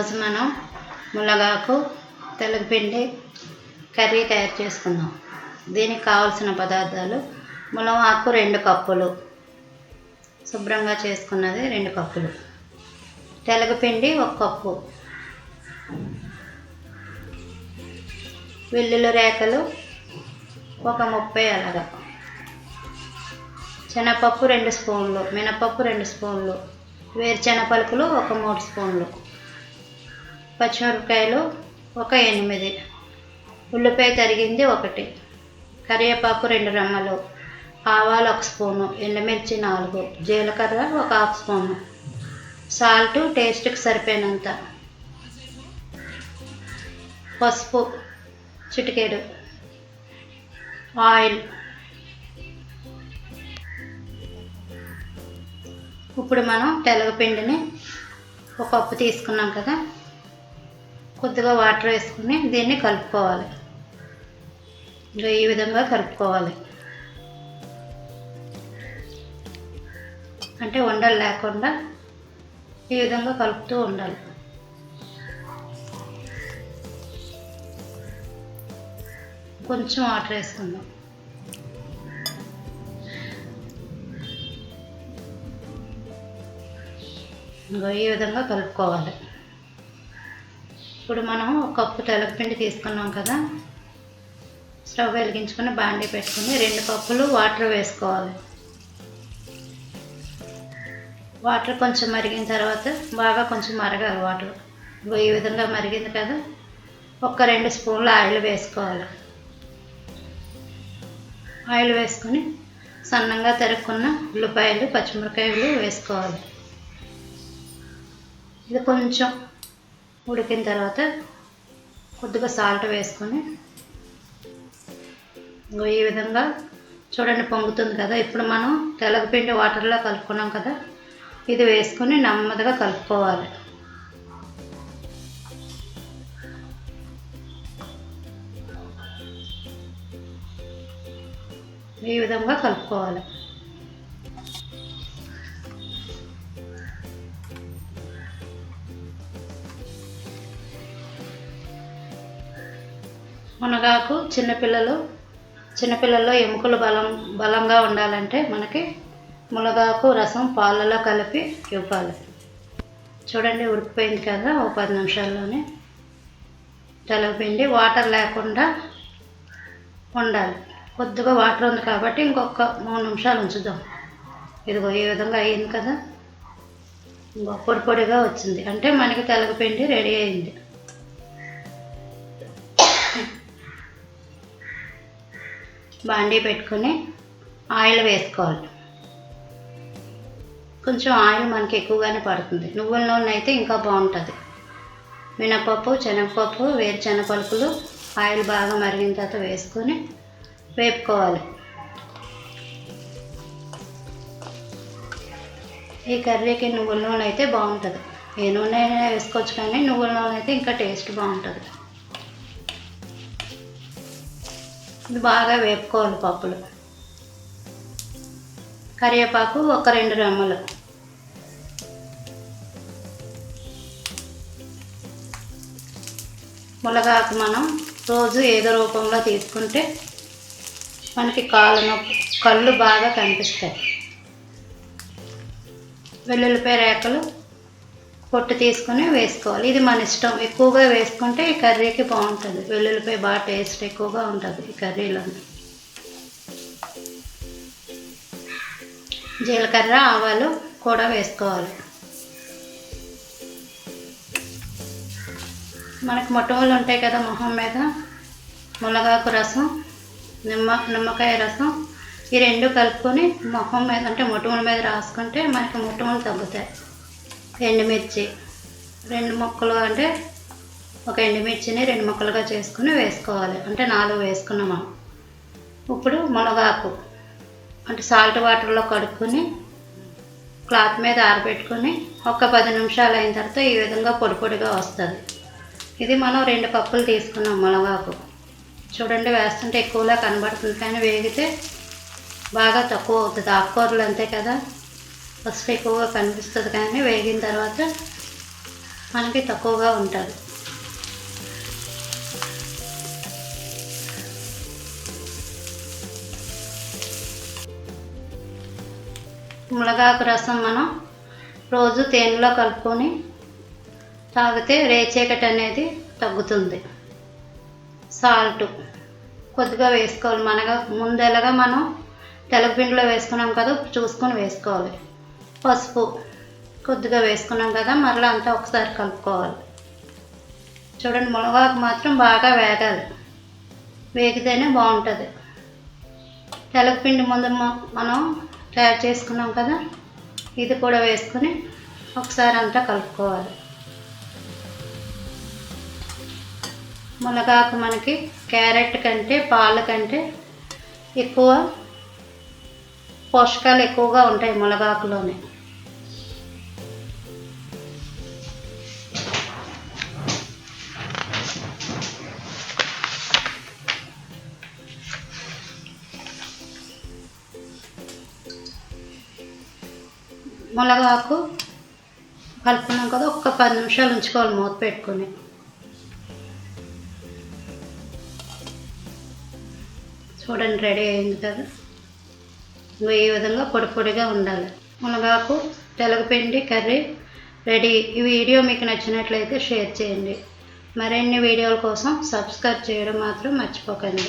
ఈరోజు మనం మునగాకు తెల్లపిండి కర్రీ తయారు చేసుకుందాం. దీనికి కావలసిన పదార్థాలు మునగాకు రెండు కప్పులు. శుభ్రంగా చేసుకున్నది రెండు కప్పులు. తెలగపిండి ఒక కప్పు. వెల్లుల్లి రేఖలు ఒక ముప్పై అలాగా. శనగపప్పు రెండు స్పూన్లు మినపప్పు రెండు స్పూన్లు వేరుశెనగ పలుకులు ఒక మూడు స్పూన్లు. పచ్చిమిరపకాయలు ఒక ఎనిమిది. ఉల్లిపాయ తరిగింది ఒకటి. కరివేపాకు రెండు రెమ్మలు. ఆవాలు ఒక స్పూను. ఎండుమిర్చి నాలుగు. జీలకర్ర ఒక హాఫ్ స్పూను. సాల్ట్ టేస్ట్కి సరిపోయినంత. పసుపు చిటికేడు. ఆయిల్. ఇప్పుడు మనం తెలగపిండిని ఒక కప్పు తీసుకున్నాం కదా. కొద్దిగా వాటర్ వేసుకుని దీన్ని కలుపుకోవాలి. ఇంకా ఈ విధంగా కలుపుకోవాలి. అంటే ఉండలు లేకుండా ఈ విధంగా కలుపుతూ ఉండాలి. కొంచెం వాటర్ వేసుకుందాం. ఇంకో ఈ విధంగా కలుపుకోవాలి. ఇప్పుడు మనం ఒక కప్పు తెలగపిండి తీసుకున్నాం కదా. స్టవ్ వెలిగించుకుని బాండీ పెట్టుకుని రెండు కప్పులు వాటర్ వేసుకోవాలి. వాటర్ కొంచెం మరిగిన తర్వాత బాగా కొంచెం మరగాలి వాటర్. ఇగో ఈ విధంగా మరిగింది కదా. ఒక రెండు స్పూన్లు ఆయిల్ వేసుకోవాలి. ఆయిల్ వేసుకొని సన్నంగా తరుక్కున్న ఉల్లిపాయలు పచ్చిమిరకాయలు వేసుకోవాలి. ఇది కొంచెం ఉడికిన తర్వాత కొద్దిగా సాల్ట్ వేసుకొని ఈ విధంగా చూడండి పొంగుతుంది కదా. ఇప్పుడు మనం తెలగపిండి వాటర్లో కలుపుకున్నాం కదా. ఇది వేసుకొని నెమ్మదిగా కలుపుకోవాలి. ఈ విధంగా కలుపుకోవాలి. మునగాకు చిన్నపిల్లలు చిన్నపిల్లల్లో ఎముకలు బలం బలంగా ఉండాలంటే మనకి మునగాకు రసం పాలలో కలిపి ఇవ్వాలి. చూడండి ఉడికిపోయింది కదా ఒక పది నిమిషాల్లోనే. తెలగపిండి వాటర్ లేకుండా ఉండాలి. కొద్దిగా వాటర్ ఉంది కాబట్టి ఇంకొక మూడు నిమిషాలు ఉంచుదాం. ఇదిగో ఈ విధంగా అయ్యింది కదా. ఇంకో పొడి పొడిగా వచ్చింది. అంటే మనకి తెలగపిండి రెడీ అయింది. బాండీ పెట్టుకొని ఆయిల్ వేసుకోవాలి. కొంచెం ఆయిల్ మనకి ఎక్కువగానే పడుతుంది. నువ్వుల నూనె అయితే ఇంకా బాగుంటుంది. మినపప్పు శనగపప్పు వేరుశెనగ పలుకులు ఆయిల్ బాగా మరిగిన తర్వాత వేసుకొని వేపుకోవాలి. ఈ కర్రీకి నువ్వుల నూనె అయితే బాగుంటుంది. ఏ నూనె అయినా వేసుకోవచ్చు కానీ నువ్వుల నూనె అయితే ఇంకా టేస్ట్ బాగుంటుంది. ఇది బాగా వేపుకోవాలి పప్పులు. కరివేపాకు ఒక రెండు రెమ్మలు. మునగాకు మనం రోజు ఏదో రూపంలో తీసుకుంటే మనకి కాలు నొప్పి కళ్ళు బాగా కనిపిస్తాయి. వెల్లుల్లిపాయ రేకలు పొట్టు తీసుకొని వేసుకోవాలి. ఇది మన ఇష్టం. ఎక్కువగా వేసుకుంటే ఈ కర్రీకి బాగుంటుంది. వెల్లుల్లిపై బాగా టేస్ట్ ఎక్కువగా ఉంటుంది ఈ కర్రీలో. జీలకర్ర ఆవాలు కూడా వేసుకోవాలి. మనకు మొట్టమొదలు ఉంటాయి కదా మొహం మీద మునగాకు రసం నిమ్మ నిమ్మకాయ రసం. ఈ రెండు కలుపుకొని మొహం మీద అంటే మొట్టమొదటి మీద రాసుకుంటే మనకి మొట్టమొదలు తగ్గుతాయి. ఎండుమిర్చి రెండు ముక్కలు అంటే ఒక ఎండుమిర్చిని రెండు ముక్కలుగా చేసుకుని వేసుకోవాలి. అంటే నాలుగు వేసుకున్నాం మనం. ఇప్పుడు మునగాకు అంటే సాల్ట్ వాటర్లో కడుక్కొని క్లాత్ మీద ఆరబెట్టుకొని ఒక పది నిమిషాలు అయిన తర్వాత ఈ విధంగా పొడి పొడిగా వస్తుంది. ఇది మనం రెండు కప్పులు తీసుకున్నాం మునగాకు. చూడండి వేస్తుంటే ఎక్కువలా కనబడుతుంది. కానీ వేగితే బాగా తక్కువ అవుతుంది. ఆకుకూరలు అంతే కదా. ఫస్ట్ ఎక్కువగా కనిపిస్తుంది కానీ వేగిన తర్వాత మనకి తక్కువగా ఉంటుంది. మునగాకు రసం మనం రోజు తేనెలో కలుపుకొని తాగితే రేచీకటి అనేది తగ్గుతుంది. సాల్ట్ కొద్దిగా వేసుకోవాలి. మనగా ముందెలాగా మనం తెల్లపిండిలో వేసుకున్నాం కదా చూసుకొని వేసుకోవాలి. పసుపు కొద్దిగా వేసుకున్నాం కదా మరలా అంతా ఒకసారి కలుపుకోవాలి. చూడండి మునగాకు మాత్రం బాగా వేగాలి. వేగితేనే బాగుంటుంది. తెల్లపిండి ముందు మనం తయారు చేసుకున్నాం కదా ఇది కూడా వేసుకొని ఒకసారి అంతా కలుపుకోవాలి. మునగాకు మనకి క్యారెట్ కంటే పాల కంటే ఎక్కువ పోషకాలు ఎక్కువగా ఉంటాయి మునగాకులోనే. మునగాకు కలుపుకున్నాం కదా ఒక్క పది నిమిషాలు ఉంచుకోవాలి మూత పెట్టుకొని. చూడండి రెడీ అయింది కదా. ఇగో ఈ విధంగా పొడి పొడిగా ఉండాలి. మునగాకు తెలగపిండి కర్రీ రెడీ. ఈ వీడియో మీకు నచ్చినట్లయితే షేర్ చేయండి. మరిన్ని వీడియోల కోసం సబ్స్క్రైబ్ చేయడం మాత్రం మర్చిపోకండి.